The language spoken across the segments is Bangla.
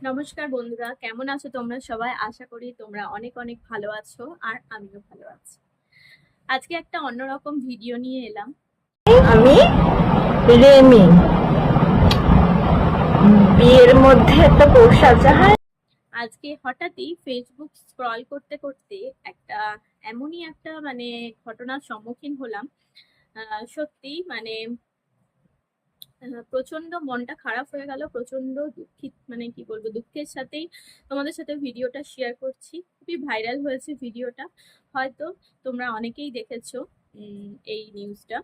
নমস্কার বন্ধুরা কেমন আছো তোমরা সবাই? আশা করি তোমরা অনেক অনেক ভালো আছো আর আমিও ভালো আছি। আজকে একটা অন্যরকম ভিডিও নিয়ে এলাম। আমি রেমি। বিয়ের মধ্যে তো বউ সাজা আজকে হঠাৎই ফেসবুক স্ক্রল করতে করতে একটা এমনই একটা মানে ঘটনার সম্মুখীন হলাম। আহ, সত্যি মানে প্রচণ্ড মনটা খারাপ হয়ে গেল প্রচণ্ড দুঃখিত মানে কি বলব, দুঃখের সাথেই তোমাদের সাথে ভিডিওটা শেয়ার করছি। খুবই ভাইরাল হয়েছে ভিডিওটা, হয়তো তোমরা অনেকেই দেখেছ এই নিউজটা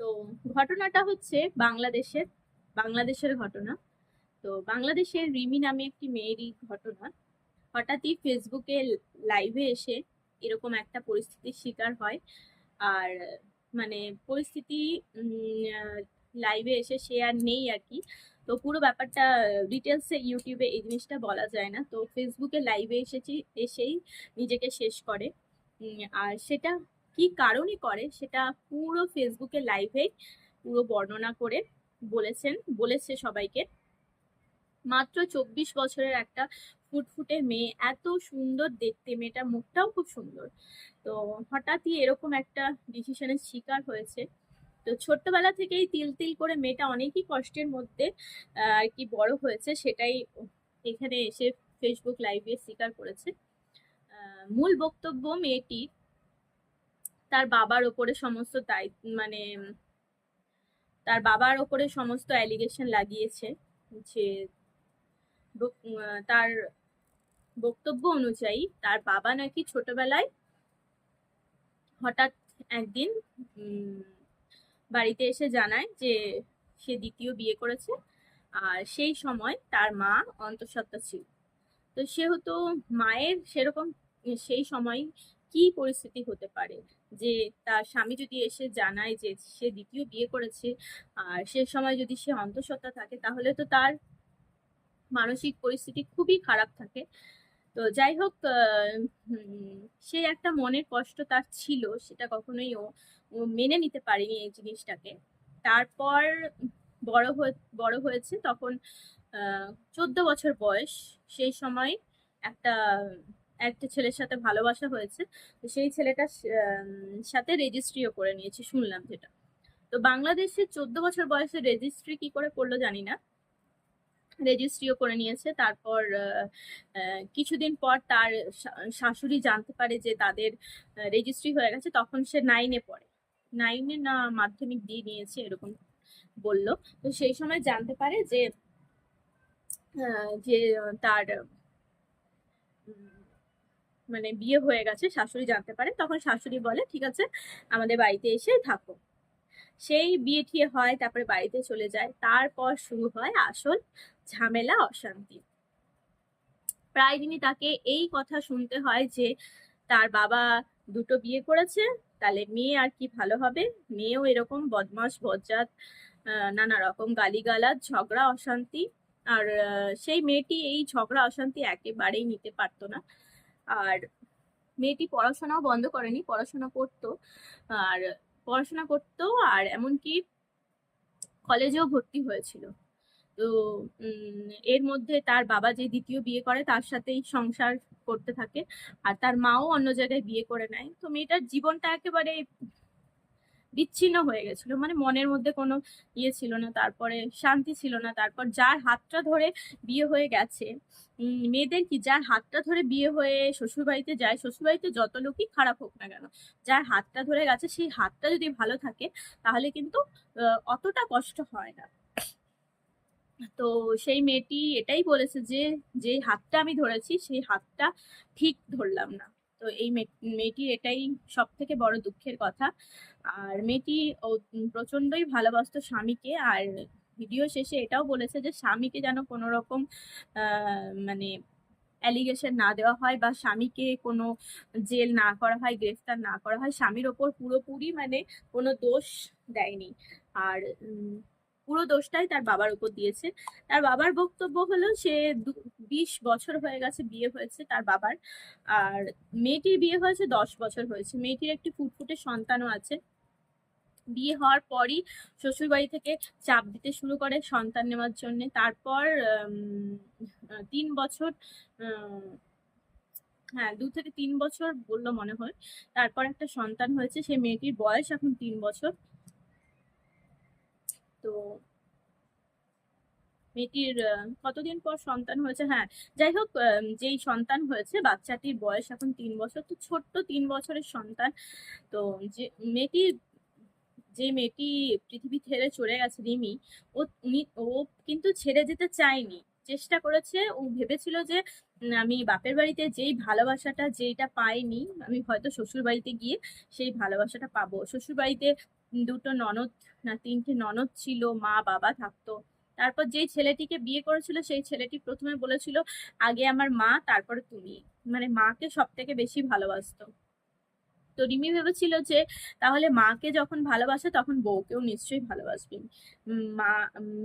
তো ঘটনাটা হচ্ছে বাংলাদেশের বাংলাদেশের ঘটনা। তো বাংলাদেশের রিমি নামে একটি মেয়েরই ঘটনা। হঠাৎই ফেসবুকে লাইভে এসে এরকম একটা পরিস্থিতির শিকার হয়। আর মানে পরিস্থিতি লাইভে এসে সে আর নেই আর কি। তো পুরো ব্যাপারটা ডিটেলসে ইউটিউবে এই জিনিসটা বলা যায় না। তো ফেসবুকে লাইভে এসেছি, এসেই নিজেকে শেষ করে। আর সেটা কি কারণে করে, সেটা পুরো ফেসবুকে লাইভে পুরো বর্ণনা করে বলেছেন, বলেছে সবাইকে। মাত্র চব্বিশ বছরের একটা ফুটফুটে মেয়ে, এত সুন্দর দেখতে। মেয়েটার মুখটাও খুব সুন্দর। তো হঠাৎই এরকম একটা ডিসিশনের শিকার হয়েছে। তো ছোট্টবেলা থেকেই তিল তিল করে মেয়েটা অনেকই কষ্টের মধ্যে আর কি বড় হয়েছে, সেটাই এখানে এসে ফেসবুক লাইভে স্বীকার করেছে। মূল বক্তব্য মেয়েটি তার বাবার ওপরে সমস্ত দায়িত্ব মানে তার বাবার ওপরে সমস্ত অ্যালিগেশন লাগিয়েছে যে তার বক্তব্য অনুযায়ী তার বাবা নাকি ছোটবেলায় হঠাৎ একদিন বাড়িতে এসে জানায় যে সে দ্বিতীয় বিয়ে করেছে আর সেই সময় তার মা অন্তঃসত্ত্বা ছিল। তো সেহেতু মায়ের সেরকম সেই সময় কি পরিস্থিতি হতে পারে? যে তার স্বামী যদি এসে জানায় যে সে দ্বিতীয় বিয়ে করেছে আর সে সময় যদি সে অন্তঃসত্ত্বা থাকে তাহলে তো তার মানসিক পরিস্থিতি খুবই খারাপ থাকে। তো যাই হোক সে একটা মনের কষ্ট তার ছিল, সেটা কখনোই ও মেনে নিতে পারেনি এই জিনিসটাকে। তারপর বড় হয়ে, বড় হয়েছে তখন চোদ্দ বছর বয়স। সেই সময় একটা একটা ছেলের সাথে ভালোবাসা হয়েছে। তো সেই ছেলেটা সাথে রেজিস্ট্রিও করে নিয়েছে, শুনলাম যেটা। তো বাংলাদেশে চোদ্দ বছর বয়সে রেজিস্ট্রি কি করে করল জানি না। রেজিস্ট্রিও করে নিয়েছে। তারপর কিছুদিন পর তার শাশুড়ি জানতে পারে যে তাদের রেজিস্ট্রি হয়ে গেছে। তখন সে নাইনে পড়ে। নাইনে না মাধ্যমিক দিয়ে নিয়েছে এরকম বলল। তো সেই সময় জানতে পারে যে যে তার মানে বিয়ে হয়ে গেছে, শাশুড়ি জানতে পারে। তখন শাশুড়ি বলে, ঠিক আছে, আমাদের বাড়িতে এসে থাকো। সেই বিয়ে ঠিয়ে হয়, তারপরে বাড়িতে চলে যায়। তারপর শুরু হয় আসল ঝামেলা, অশান্তি। প্রায় দিনই তাকে এই কথা শুনতে হয় যে, তার বাবা দুটো বিয়ে করেছে, তাহলে মেয়ে আর কি ভালো হবে? মেয়েও এরকম বদমাস বজ্জাত নানা রকম গালিগালাজ, ঝগড়া, অশান্তি। আর সেই মেয়েটি এই ঝগড়া, অশান্তি একেবারেই নিতে পারতো না। আর মেয়েটি পড়াশোনাও বন্ধ করেনি, পড়াশোনা করতো। আর পড়াশোনা করতো আর এমনকি কলেজেও ভর্তি হয়েছিল। তো এর মধ্যে তার বাবা যে দ্বিতীয় বিয়ে করে তার সাথেই সংসার করতে থাকে আর তার মাও অন্য জায়গায় বিয়ে করে নেয়। তো মেয়েটার জীবনটা একেবারে বিচ্ছিন্ন হয়ে গেছিল। মানে মনের মধ্যে কোনো ইয়ে ছিল না, তারপরে শান্তি ছিল না, তারপর যার হাতটা ধরে বিয়ে হয়ে গেছে মেয়েদের কি যার হাতটা ধরে বিয়ে হয়ে শ্বশুরবাড়িতে যায়, শ্বশুরবাড়িতে যত লোকই খারাপ হোক না কেন, যার হাতটা ধরে গেছে, সেই হাতটা যদি ভালো থাকে, তাহলে কিন্তু অতটা কষ্ট হয় না। তো সেই মেয়েটি এটাই বলেছে যে যে হাতটা আমি ধরেছি, সেই হাতটা ঠিক ধরলাম না। তো এই মেয়েটির এটাই সব থেকে বড় দুঃখের কথা। আর মেয়েটি ও প্রচন্ডই ভালোবাসতো স্বামীকে। আর ভিডিও শেষে এটাও বলেছে যে স্বামীকে যেন কোনো রকম মানে অ্যালিগেশন না দেওয়া হয় বা স্বামীকে কোনো জেল না করা হয়, গ্রেফতার না করা হয়, স্বামীর ওপর পুরোপুরি মানে কোনো দোষ দেয়নি। আর পুরো দোষটাই তার বাবার উপর দিয়েছে। তার বাবার বক্তব্য হলো সে বিশ বছর হয়ে গেছে বিয়ে হয়েছে তার বাবার। আর মেয়েটির বিয়ে হয়েছে দশ বছর হয়েছে। মেয়েটির একটি ফুটফুটে সন্তানও আছে। বিয়ে হওয়ার পরই শ্বশুর বাড়ি থেকে চাপ দিতে শুরু করে সন্তান নেওয়ার জন্য। তারপর তিন বছর হ্যাঁ দু থেকে তিন বছর বলল মনে হয়। তারপর একটা সন্তান হয়েছে। সেই মেয়েটির বয়স এখন তিন বছর। তো মেয়েটির কতদিন পর সন্তান হয়েছে? হ্যাঁ যাই হোক যেই সন্তান হয়েছে, বাচ্চাটির বয়স এখন তিন বছর, তো ছোট্ট তিন বছরের সন্তান। তো যে মেয়েটি যে মেয়েটি পৃথিবী ছেড়ে চলে গেছে রিমি, ও, উনি, ও কিন্তু ছেড়ে যেতে চায়নি। চেষ্টা করেছে, ও ভেবেছিল যে আমি বাপের বাড়িতে যেই ভালোবাসাটা, যেইটা পাইনি, আমি হয়তো শ্বশুর বাড়িতে গিয়ে সেই ভালোবাসাটা পাবো। শ্বশুর বাড়িতে দুটো ননদ, না, তিনটে ননদ ছিল, মা, বাবা থাকতো। তারপর যেই ছেলেটিকে বিয়ে করেছিল, সেই ছেলেটি প্রথমে বলেছিল, আগে আমার মা, তারপরে তুমি। মানে মাকে সব থেকে বেশি ভালোবাসতো। তো রিমি ভেবেছিল যে, তাহলে মাকে যখন ভালোবাসে, তখন বউকেও নিশ্চয়ই ভালোবাসবে মা,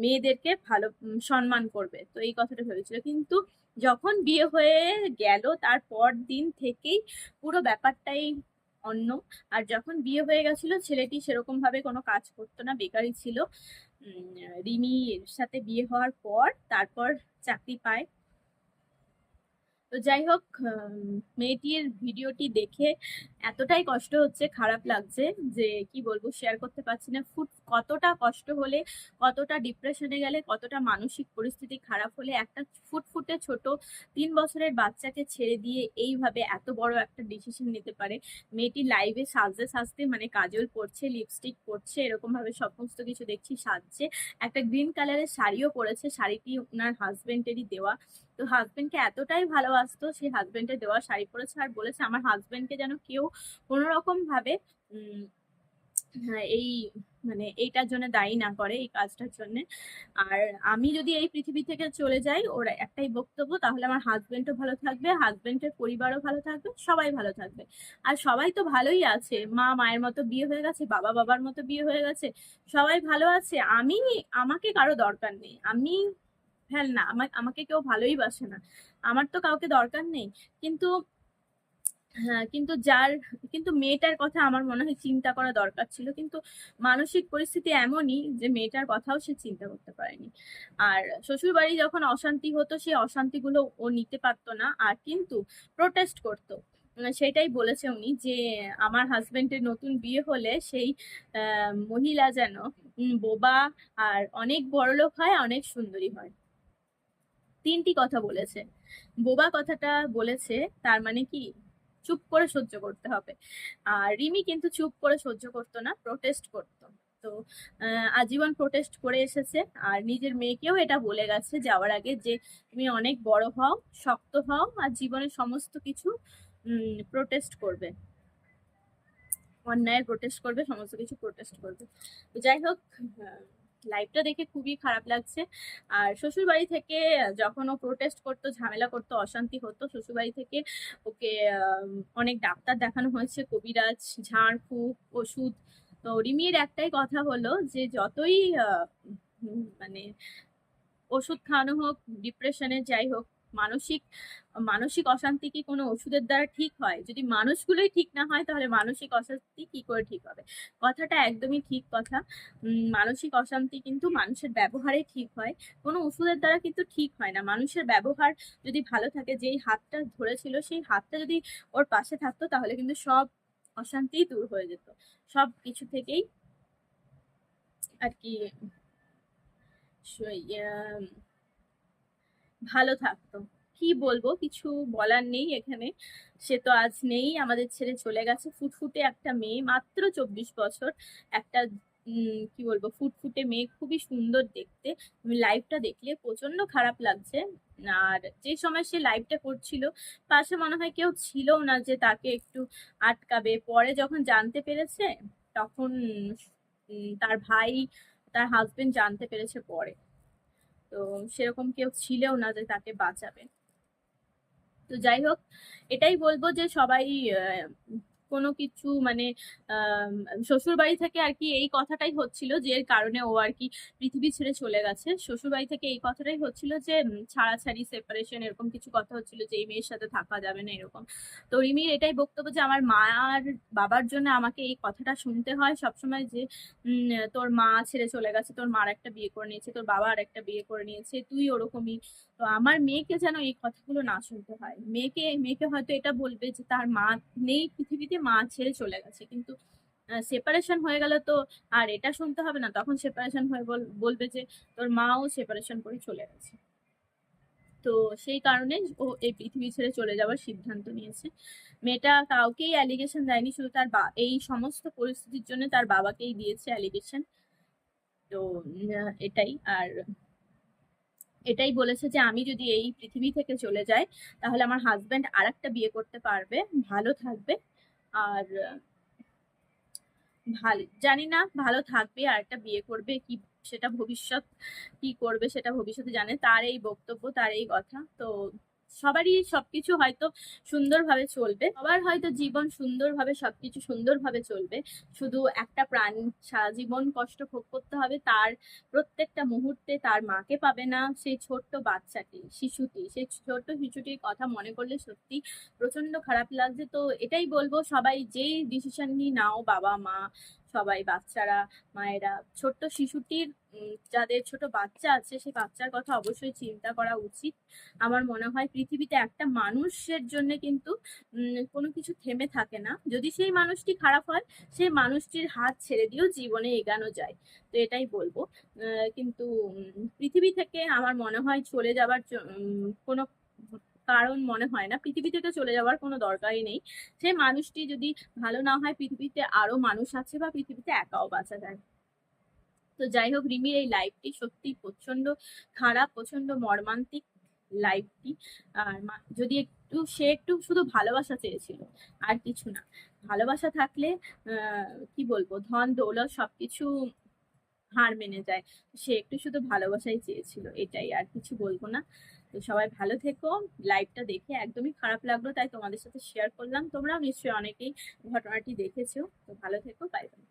মেয়েদেরকে ভালো সম্মান করবে। তো এই কথাটা ভেবেছিল। কিন্তু যখন বিয়ে হয়ে গেল তারপর দিন থেকেই পুরো ব্যাপারটাই অন্য। আর যখন বিয়ে হয়ে গেছিল, ছেলেটি সেরকম ভাবে কোনো কাজ করতো না, বেকারই ছিল। রিমির সাথে বিয়ে হওয়ার পর তারপর চাকরি পায়। তো যাই হোক মেয়েটির ভিডিওটি দেখে এতটাই কষ্ট হচ্ছে, খারাপ লাগছে যে কি বলব শেয়ার করতে পারছি না। ফুট কতটা কষ্ট হলে, কতটা ডিপ্রেশনে গেলে, কতটা মানসিক পরিস্থিতি খারাপ হলে একটা ফুটফুটে ছোট তিন বছরের বাচ্চাকে ছেড়ে দিয়ে এইভাবে এত বড় একটা ডিসিশন নিতে পারে। মেয়েটি লাইভে সাজতে সাজতে মানে কাজল পরছে লিপস্টিক পরছে, এরকমভাবে সমস্ত কিছু দেখছি সাজছে। একটা গ্রিন কালারের শাড়িও পরেছে, শাড়িটি ওনার হাজবেন্ডেরই দেওয়া। তো হাজবেন্ডকে এতটাই ভালোবাসতো সেই হাজবেন্ডের দেওয়া শাড়ি পরেছে আর বলেছে, আমার হাজবেন্ডকে যেন কেউ কোনো রকম ভাবে এই মানে এইটার জন্য দায়ী না করে এই কাজটার জন্য। আর আমি যদি এই পৃথিবী থেকে চলে যাই, ওর একটাই বক্তব্য, তাহলে আমার হাজবেন্ডও ভালো থাকবে হাজবেন্ডের পরিবারও ভালো থাকবে, সবাই ভালো থাকবে। আর সবাই তো ভালোই আছে, মা মায়ের মতো বিয়ে হয়ে গেছে, বাবা বাবার মতো বিয়ে হয়ে গেছে, সবাই ভালো আছে। আমি, আমাকে কারও দরকার নেই। আমি হ্যাঁ না আমাকে কেউ ভালোই বাসে না। আমার তো কাউকে দরকার নেই। কিন্তু হ্যাঁ কিন্তু যার, কিন্তু মেয়েটার কথা আমার মনে হয় চিন্তা করা দরকার ছিল। কিন্তু মানসিক পরিস্থিতি এমনই যে মেয়েটার কথাও সে চিন্তা করতে পারেনি। আর শ্বশুর বাড়ি যখন অশান্তি হতো সেই অশান্তিগুলো ও নিতে পারতো না। আর কিন্তু প্রোটেস্ট করতো। সেটাই বলেছে উনি যে, আমার হাজবেন্ডের নতুন বিয়ে হলে সেই মহিলা যেন বোবা আর অনেক বড়লোক হয়, অনেক সুন্দরী হয়। তিনটি কথা বলেছে। বোবা কথাটা বলেছে, তার মানে কি? চুপ করে সহ্য করতে হবে। আর রিমি কিন্তু চুপ করে সহ্য করতো না প্রোটেস্ট করতো। তো আজীবন প্রোটেস্ট করে এসেছে। আর নিজের মেয়েকেও এটা বলে গেছে যাওয়ার আগে যে, তুমি অনেক বড় হও, শক্ত হও আর জীবনের সমস্ত কিছু প্রোটেস্ট করবে। অন্যায়ের প্রোটেস্ট করবে, সমস্ত কিছু প্রোটেস্ট করবে। তো যাই হোক লাইভটা দেখে খুবই খারাপ লাগছে। আর শ্বশুরবাড়ি থেকে যখন ও প্রোটেস্ট করতো, ঝামেলা করতো, অশান্তি হতো, শ্বশুরবাড়ি থেকে ওকে অনেক ডাক্তার দেখানো হয়েছে, কবিরাজ, ঝাড়ফুঁক, ওষুধ। তো রিমির একটাই কথা হলো যে, যতই মানে ওষুধ খাওয়ানো হোক ডিপ্রেশনের যাই হোক মানসিক মানসিক অশান্তি কি কোনো ওষুধের দ্বারা ঠিক হয়? যদি মানুষগুলোই ঠিক না হয়, তাহলে মানসিক অশান্তি কি করে ঠিক হবে? কথাটা একদমই ঠিক কথা। মানসিক অশান্তি কিন্তু মানুষের ব্যবহারে ঠিক হয়। কোনো ওষুধের দ্বারা কিন্তু ঠিক হয় না। মানুষের ব্যবহার যদি ভালো থাকে, যেই হাতটা ধরেছিল, সেই হাতটা যদি ওর পাশে থাকতো, তাহলে কিন্তু সব অশান্তি দূর হয়ে যেত। সব কিছু থেকেই আর কি ভালো থাকতো। কি বলব? কিছু বলার নেই এখানে। সে তো আজ নেই, আমাদের ছেড়ে চলে গেছে। ফুটফুটে একটা মেয়ে, মাত্র চব্বিশ বছর। একটা কি বলব? ফুটফুটে মেয়ে, খুবই সুন্দর দেখতে। লাইভটা দেখলে প্রচণ্ড খারাপ লাগছে। আর যে সময় সে লাইভটা করছিল পাশে মনে হয় কেউ ছিল না যে তাকে একটু আটকাবে। পরে যখন জানতে পেরেছে, তখন তার ভাই, তার হাজবেন্ড জানতে পেরেছে পরে। তো সেরকম কেউ ছিলেও না যে তাকে বাঁচাবে। তো যাই হোক, এটাই বলব যে সবাই কোনো কিছু মানে শ্বশুর বাড়ি থেকে আর কি এই কথাটাই হচ্ছিল যে, এর কারণে ও আর কি পৃথিবী ছেড়ে চলে গেছে। শ্বশুর বাড়ি থেকে এই কথাটাই হচ্ছিল যে ছাড়াছাড়ি সেপারেশন এরকম কিছু কথা হচ্ছিল যে, এই মেয়ের সাথে থাকা যাবে না এরকম। তো রিমির এটাই বক্তব্য যে, আমার মা আর বাবার জন্য আমাকে এই কথাটা শুনতে হয় সবসময় যে তোর মা ছেড়ে চলে গেছে, তোর মার একটা বিয়ে করে নিয়েছে, তোর বাবা আর একটা বিয়ে করে নিয়েছে, তুই ওরকমই। তো আমার মেয়েকে যেন এই কথাগুলো না শুনতে হয়। মেয়েকে মেয়েকে হয়তো এটা বলবে যে, তার মা নেই পৃথিবীতে মা ছেড়ে চলে গেছে। কিন্তু সেপারেশন হয়ে গেল তো আর এটা শুনতে হবে না। তখন সেপারেশন হয়ে বলবে যে তোর মাও সেপারেশন করে চলে গেছে। তো সেই কারণে ও এই পৃথিবী ছেড়ে চলে যাওয়ার সিদ্ধান্ত নিয়েছে। মেয়েটা কাউকেই অ্যালিগেশন দেয়নি, শুধু তার বা, এই সমস্ত পরিস্থিতির জন্য তার বাবাকেই দিয়েছে অ্যালিগেশন তো এটাই। আর এটাই বলেছে যে, আমি যদি এই পৃথিবী থেকে চলে যাই, তাহলে আমার হাজব্যান্ড আর একটা বিয়ে করতে পারবে, ভালো থাকবে আর ভালো, জানি না, ভালো থাকবে আর একটা বিয়ে করবে কি, সেটা ভবিষ্যৎ কি করবে সেটা ভবিষ্যতে জানে, তার এই বক্তব্য, তার এই কথা, তো সবারই সবকিছু হয়তো সুন্দরভাবে চলবে। সবার হয়তো জীবন সুন্দরভাবে, সবকিছু সুন্দরভাবে চলবে। শুধু একটা প্রাণী, সারা জীবন কষ্ট ভোগ করতে হবে। তার প্রত্যেকটা মুহূর্তে তার মাকে পাবে না। সেই ছোট্ট বাচ্চাটি, শিশুটি, সেই ছোট্ট শিশুটির কথা মনে করলে সত্যি প্রচণ্ড খারাপ লাগছে। তো এটাই বলব, সবাই যেই ডিসিশন নিয়ে নাও, বাবা, মা সবাই, বাচ্চারা, মায়েরা, ছোট্ট শিশুটির যাদের ছোট বাচ্চা আছে, সেই বাচ্চার কথা অবশ্যই চিন্তা করা উচিত। আমার মনে হয় পৃথিবীতে একটা মানুষের জন্য কিন্তু কোনো কিছু থেমে থাকে না। যদি সেই মানুষটি খারাপ হয়, সেই মানুষটির হাত ছেড়ে দিয়েও জীবনে এগানো যায়। তো এটাই বলব। কিন্তু পৃথিবী থেকে আমার মনে হয় চলে যাবার কোনো কারণ মনে হয় না। পৃথিবী থেকে চলে যাওয়ার কোনো দরকারই নেই। সেই মানুষটি যদি ভালো না হয়, পৃথিবীতে আরও মানুষ আছে বা পৃথিবীতে একাও বাঁচা যায়। তো যাই হোক রিমির এই লাইফটি সত্যি প্রচণ্ড খারাপ প্রচণ্ড মর্মান্তিক লাইফটি আর যদি একটু, সে একটু শুধু ভালোবাসা চেয়েছিল, আর কিছু না। ভালোবাসা থাকলে কি বলব, ধন, দৌলত সবকিছু হার মেনে যায়। সে একটু শুধু ভালোবাসাই চেয়েছিল, এটাই আর কিছু বলব না। তো সবাই ভালো থেকো। লাইভটা দেখে একদমই খারাপ লাগল, তাই তোমাদের সাথে শেয়ার করলাম। তোমরাও নিশ্চয়ই অনেকেই ঘটনাটি দেখেছ। তো ভালো থেকো বাই বাই